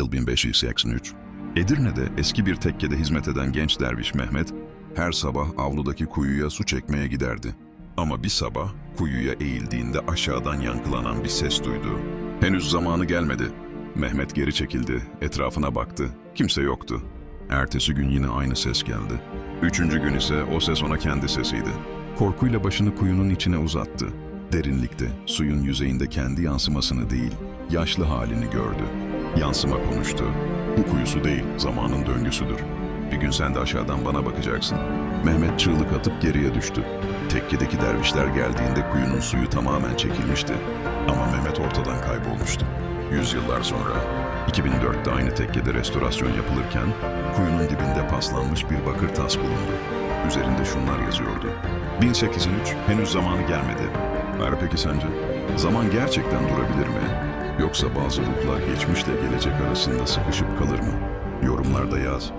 Yıl 1583. Edirne'de eski bir tekkede hizmet eden genç derviş Mehmet, her sabah avludaki kuyuya su çekmeye giderdi. Ama bir sabah kuyuya eğildiğinde aşağıdan yankılanan bir ses duydu. Henüz zamanı gelmedi. Mehmet geri çekildi, etrafına baktı. Kimse yoktu. Ertesi gün yine aynı ses geldi. Üçüncü gün ise o ses ona kendi sesiydi. Korkuyla başını kuyunun içine uzattı. Derinlikte, suyun yüzeyinde kendi yansımasını değil, yaşlı halini gördü. Yansıma konuştu. Bu kuyusu değil, zamanın döngüsüdür. Bir gün sen de aşağıdan bana bakacaksın. Mehmet çığlık atıp geriye düştü. Tekkedeki dervişler geldiğinde kuyunun suyu tamamen çekilmişti. Ama Mehmet ortadan kaybolmuştu. Yüzyıllar sonra 2004'te aynı tekkede restorasyon yapılırken kuyunun dibinde paslanmış bir bakır tas bulundu. Üzerinde şunlar yazıyordu. 1083 henüz zamanı gelmedi. Ver peki sence? Zaman gerçekten durabilir mi? Yoksa bazı ruhlar geçmişle gelecek arasında sıkışıp kalır mı? Yorumlarda yaz.